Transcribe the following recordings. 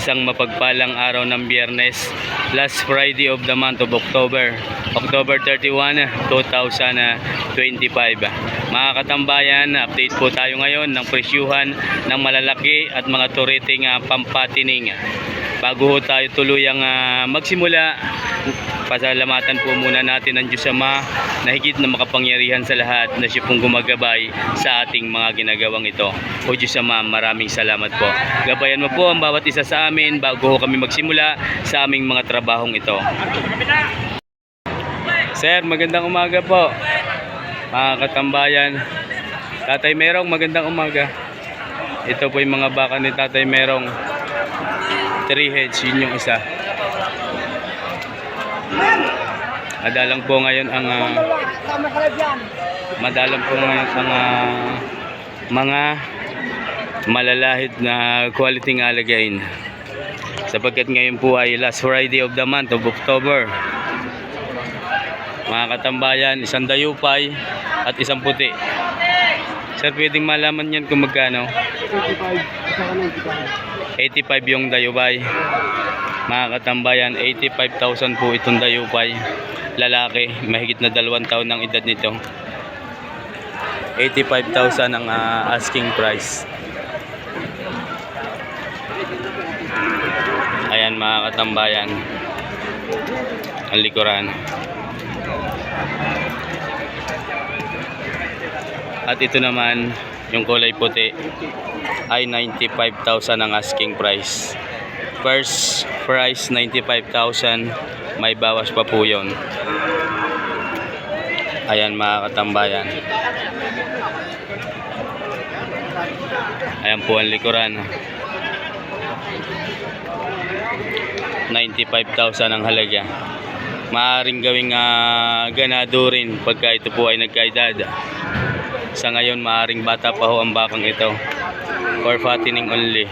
Isang mapagpalang araw ng biyernes, last Friday of the month of October, October 31, 2025. Mga katambayan, update po tayo ngayon ng presyuhan ng malalaki at mga turiting ah, pampatining. Bago ho tayo tuluyang ah, magsimula, pasalamatan po muna natin ang Diyos Ama na higit na makapangyarihan sa lahat na siya pong gumagabay sa ating mga ginagawang ito. O Diyos Ama, maraming salamat po. Gabayan mo po ang bawat isa sa amin bago ho kami magsimula sa aming mga trabahong ito. Sir, magandang umaga po. Mga katambayan. Tatay Merong, magandang umaga. Ito po yung mga baka ni Tatay Merong. 3 heads, yun yung isa. Madalang po ngayon ang ah, madalang po ngayon ang ah, mga malalahit na quality ng alagain. Sapagkat ngayon po ay last Friday of the month of October. Mga katambayan, isang dayupay at isang puti. Sir, pwedeng malaman yan kung magkano? 85 yung dayupay. Mga katambayan, 85,000 po itong dayupay. Lalaki, mahigit na dalawang taon ng edad nito. 85,000 ang ah, asking price. Ayan mga katambayan. Ang likuran. At ito naman, yung kulay puti ay 95,000 ang asking price. First price 95,000, may bawas pa po 'yon. Ayan mga katambayan. Ayan po ang likuran. 95,000 ang halaga. Maaring gawing ah, ganado rin pagka ito po ay nagkaedad. Sa ngayon, maaring bata pa ho ang bakang ito. For fattening only.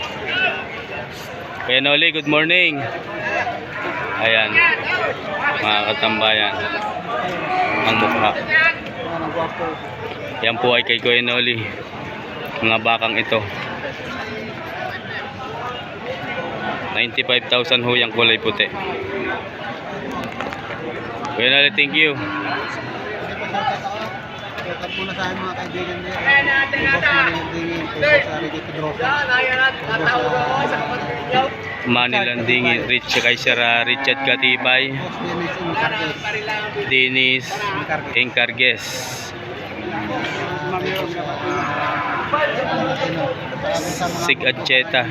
Kuya Noli, good morning. Ayan. Mga katambayan. Ang mukha. Yan po ay kay Kuya Noli. Mga bakang ito. 95,000 ho yung kulay puti. Kuya Noli, thank you. Shoutout muna sa aking mga kaibigan na yung tingin. Ubos sa Ricky Pedrosa. Manilanding, Rich kay Sir ah, Richard Katibay, Dennis mga Sig Adcheta.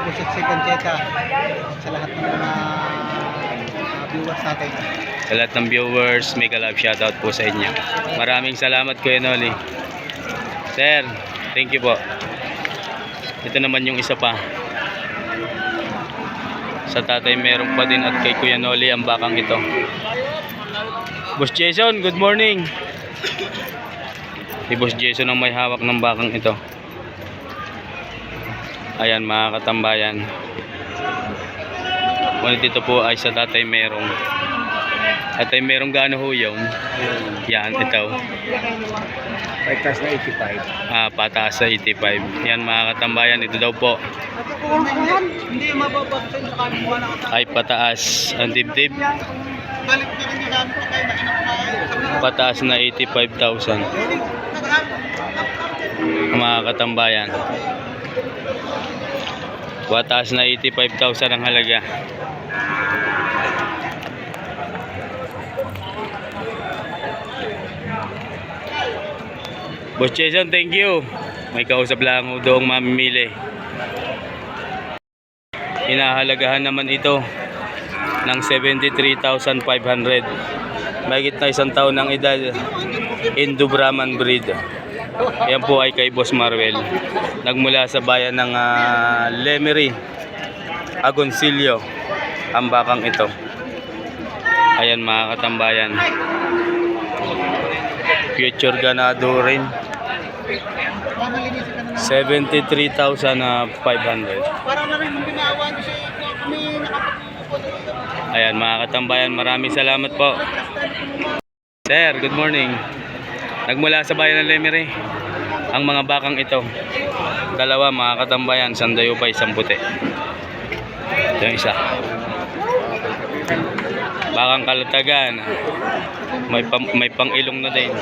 Ubos at Second Cheta. Sa lahat ng mga mga viewers natin. Sa lahat ng viewers, mega love shoutout po sa inyo. Maraming salamat Kuya Noli. Sir, thank you po. Ito naman yung isa pa. Sa tatay meron pa din at kay Kuya Noli ang bakang ito. Boss Jason, good morning. Si Boss Jason ang may hawak ng bakang ito. Ayan mga katambayan. Ngunit ito po ay sa tatay merong. At ay merong gaano ho yun? Yan, ito. Pagkas na 85. Ah, pataas sa 85. Yan mga katambayan, ito daw po na ay pataas ang dibdib. Na na. Pataas na 85,000 mga katambayan. Pataas na 85,000 ang halaga. Boss Jason, thank you. May kausap lang ako doong mamimili. Inahalagahan naman ito ng 73,500. Mahigit na isang taon ng edad. Indo breed. Yan po ay kay Boss Marvel. Nagmula sa bayan ng ah, Lemery, Agoncillo, ang bakang ito. Ayan mga katambayan. Future ganado rin. 73,500. Parang na rin yung ginawa niyo sa kami nakapagpupo Ayan mga katambayan, maraming salamat po. Sir, good morning. Nagmula sa bayan ng Lemery, ang mga bakang ito. Dalawa mga katambayan, sandayo pa isang puti. Ito yung isa. Bakang kalatagan. May, pang, may pang-ilong na din.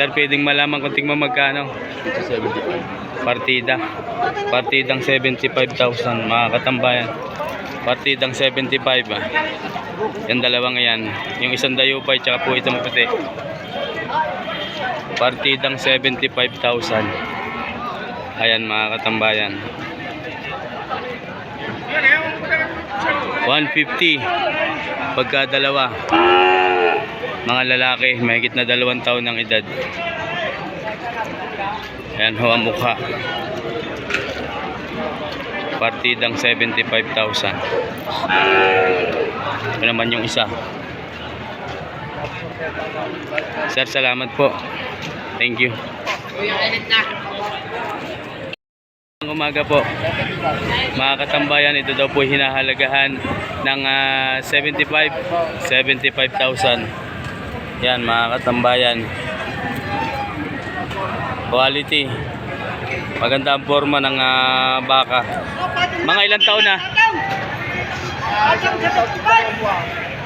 Sir, pwedeng malaman kung tingnan magkano? Partida. Partidang 75,000 mga katambayan. Partidang 75 ah. Yung dalawang yan. Yung isang dayupay tsaka po itong puti. Partidang 75,000. Ayan mga katambayan. 150 pagka dalawa. Mga lalaki, mahigit na dalawang taon ng edad. Ayan ho ang mukha. Partidang 75,000. Ito naman yung isa. Sir, salamat po. Thank you. Ang umaga po. Mga katambayan, ito daw po hinahalagahan ng ah, 75 75,000. Yan mga katambayan. Quality. Maganda ang forma ng ah, baka. Mga ilang taon na?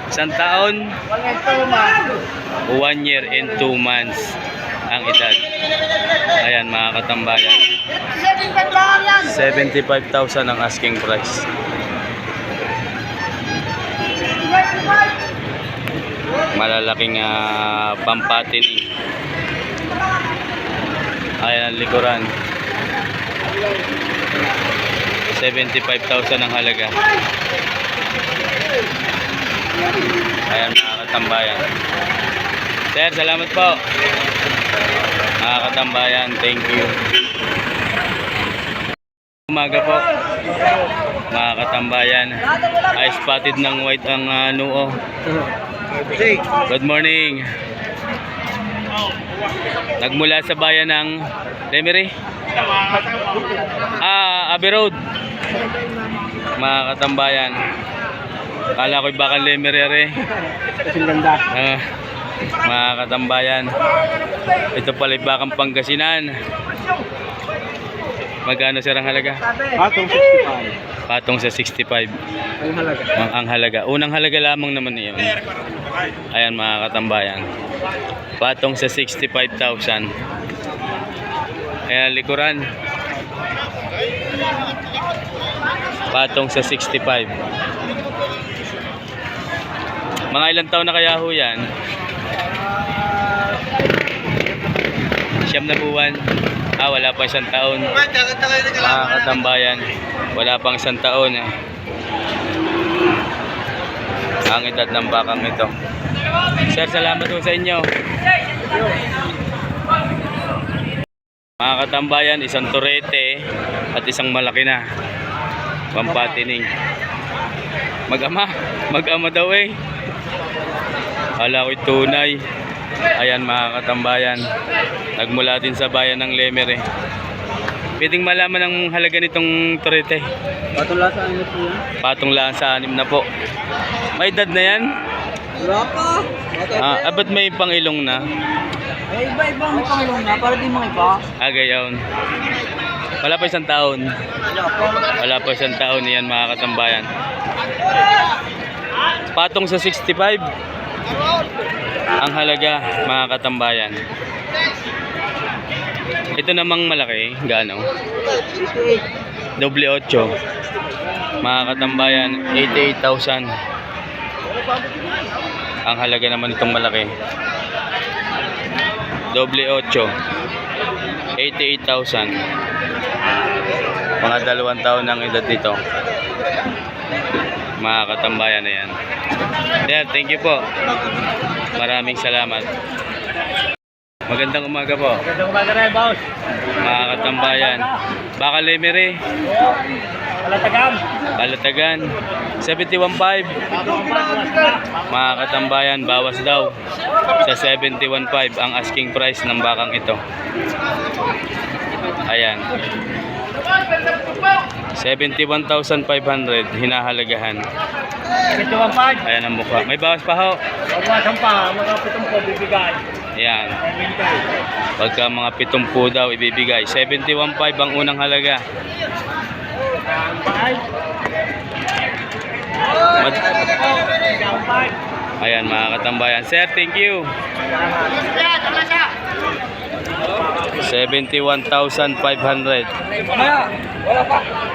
Isang taon, one year and two months ang edad. Ayan mga katambayan. 75,000 ang asking price. Malalaking uh, pampatining. Ayan ang likuran. 75,000 ang halaga. Ayan mga katambayan. Sir, salamat po. Mga katambayan, thank you. Umaga po. Mga katambayan, ay spotted ng white ang uh, noo. Good morning. Nagmula sa bayan ng Lemery. Ah, Abbey Road. Mga katambayan. Kala ko'y baka Lemery are. Kasing ganda. Ah, mga katambayan. Ito pala bakang Pangasinan. Magkano sir ang halaga? Patong 65. Patong sa 65 Ang halaga. ang, ang halaga. Unang halaga lamang naman iyon. Ayan mga katambayan. Patong sa 65,000. Ayan likuran. Patong sa 65. Mga ilang taon na kaya ho yan? Siyam na buwan. Ah, wala pa isang taon. Mga katambayan, wala pang isang taon. Eh. Ang edad ng bakang ito. Sir, salamat po sa inyo. Mga katambayan, isang turete at isang malaki na. Pampatining. Mag-ama. Mag-ama daw eh. Kala ko'y tunay. Ayan mga katambayan. Nagmula din sa bayan ng Lemer eh. Pwedeng malaman ang halaga nitong turete. Patong lasa ano po yan? Patong lang sa anim na po. May edad na yan? Wala pa. Ah, ah, ba't may pangilong na? Ay, iba-ibang pangilong na para di mga iba. Ah, gayon. Wala pa isang taon. Wala pa. Wala pa isang taon yan mga katambayan. Patong sa 65. Ang halaga mga katambayan. Ito namang malaki, gaano? Doble 8. Mga katambayan, 88,000. Ang halaga naman itong malaki. Doble 8. 88,000. Mga dalawang taon ng edad dito. Mga katambayan na yan. Sir, thank you po. Maraming salamat. Magandang umaga po. Ganda umaga rin, boss. Mga katambayan. Baka Lemery, Palatagan. Balatagan, 71.5. Mga katambayan, bawas daw sa 71.5 ang asking price ng bakang ito. Ayan. 71,500 hinahalagahan. Ayan ang mukha. May bawas pa ho. Pagwasan pa, mga pitong po bibigay. Ayan. Pagka mga pitong po daw ibibigay. 71.5 ang unang halaga. Mad Ayan mga katambayan. Sir, thank you. 71,500. Wala pa.